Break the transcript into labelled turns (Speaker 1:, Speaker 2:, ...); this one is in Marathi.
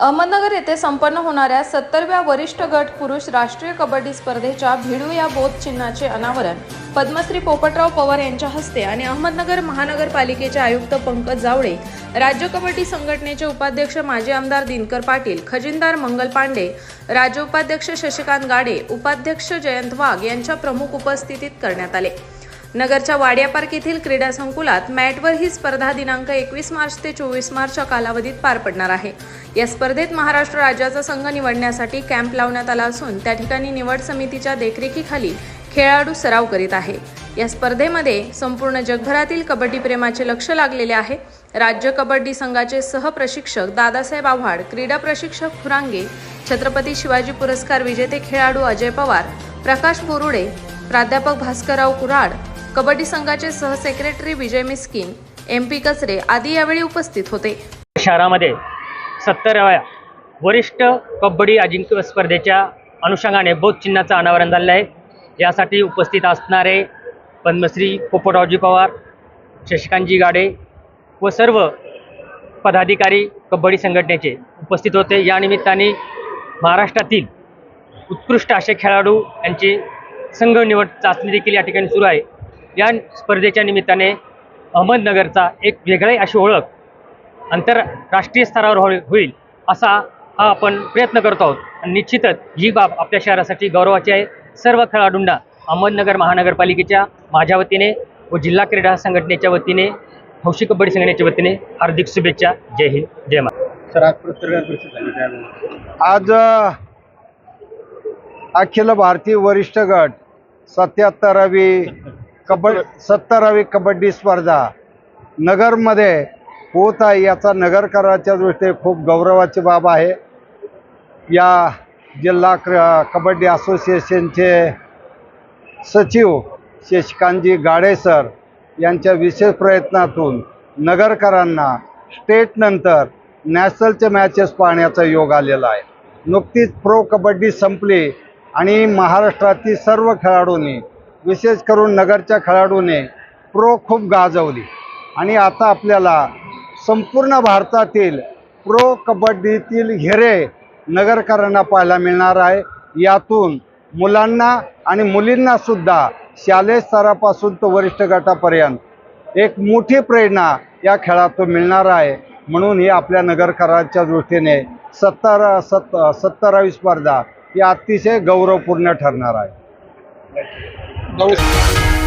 Speaker 1: अहमदनगर येथे संपन्न होणाऱ्या सत्तरव्या वरिष्ठ गट पुरुष राष्ट्रीय कबड्डी स्पर्धेच्या भिडू या बोध चिन्हाचे अनावरण. पद्मश्री पोपटराव पवार यांच्या हस्ते आणि अहमदनगर महानगरपालिकेचे आयुक्त पंकज जावळे राज्य कबड्डी संघटनेचे उपाध्यक्ष माजी आमदार दिनकर पाटील खजिनदार मंगल पांडे राज्य उपाध्यक्ष शशिकांत गाडे उपाध्यक्ष जयंत वाघ यांच्या प्रमुख उपस्थितीत करण्यात आले. नगरच्या वाडिया पार्क येथील क्रीडा संकुलात मॅटवर ही स्पर्धा दिनांक एकवीस मार्च ते चोवीस मार्चच्या कालावधीत पार पडणार आहे. या स्पर्धेत महाराष्ट्र राज्याचा संघ निवडण्यासाठी कॅम्प लावण्यात आला असून त्या ठिकाणी निवड समितीच्या देखरेखीखाली खेळाडू सराव करीत आहे. या स्पर्धेमध्ये संपूर्ण जगभरातील कबड्डी प्रेमाचे लक्ष लागलेले आहे. राज्य कबड्डी संघाचे सहप्रशिक्षक दादासाहेब आव्हाड क्रीडा प्रशिक्षक खुरांगे छत्रपती शिवाजी पुरस्कार विजेते खेळाडू अजय पवार प्रकाश बोरुडे प्राध्यापक भास्करराव कुऱ्हाड कबड्डी संघाचे सहसेक्रेटरी विजय मिस्किन एम पी कचरे आदी यावेळी उपस्थित होते.
Speaker 2: शहरामध्ये सत्तराव्या वरिष्ठ कबड्डी अजिंक्य स्पर्धेच्या अनुषंगाने बौद्ध चिन्हाचं अनावरण झालेलं आहे. यासाठी उपस्थित असणारे पद्मश्री पोपटरावजी पवार शशिकांतजी गाडे व सर्व पदाधिकारी कबड्डी संघटनेचे उपस्थित होते. या निमित्ताने महाराष्ट्रातील उत्कृष्ट असे खेळाडू यांची संघ निवड चाचणी देखील या ठिकाणी सुरू आहे. या स्पर्धेच्या निमित्ताने अहमदनगरचा एक वेगळी अशी ओळख आंतरराष्ट्रीय स्तरावर होईल होईल असा हा आपण प्रयत्न करतो आहोत. आणि निश्चितच ही बाब आपल्या शहरासाठी गौरवाची आहे. सर्व खेळाडूंना अहमदनगर महानगरपालिकेच्या माझ्या वतीने व जिल्हा क्रीडा संघटनेच्या वतीने हौशी कबड्डी संघटनेच्या वतीने हार्दिक शुभेच्छा. जय हिंद जय महाराष्ट्र.
Speaker 3: सर आज पत्रकार परिषद
Speaker 4: आज अखिल भारतीय वरिष्ठ गट सत्याहत्तरावी कबड सत्तरावी कबड्डी स्पर्धा. नगरमध्ये होत आहे याचा नगरकराच्या दृष्टीने खूप गौरवाची बाब आहे. या जिल्हा क्र कबड्डी असोसिएशनचे सचिव शशिकांतजी गाडेसर यांच्या विशेष प्रयत्नातून नगरकरांना स्टेटनंतर नॅशनलचे मॅचेस पाहण्याचा योग आलेला आहे. नुकतीच प्रो कबड्डी संपली आणि महाराष्ट्रातील सर्व खेळाडूंनी विशेष करून नगरच्या खेळाडूने प्रो खूप गाजवली. आणि आता आपल्याला संपूर्ण भारतातील प्रो कबड्डीतील हिरे नगरकरांना पाहायला मिळणार आहे. यातून मुलांना आणि मुलींनासुद्धा शालेय स्तरापासून तो वरिष्ठ गटापर्यंत एक मोठी प्रेरणा या खेळातून मिळणार आहे. म्हणून ही आपल्या नगरकरांच्या दृष्टीने सत्तर सत् सत्तरावी स्पर्धा ही अतिशय गौरवपूर्ण ठरणार आहे.
Speaker 3: 那为什么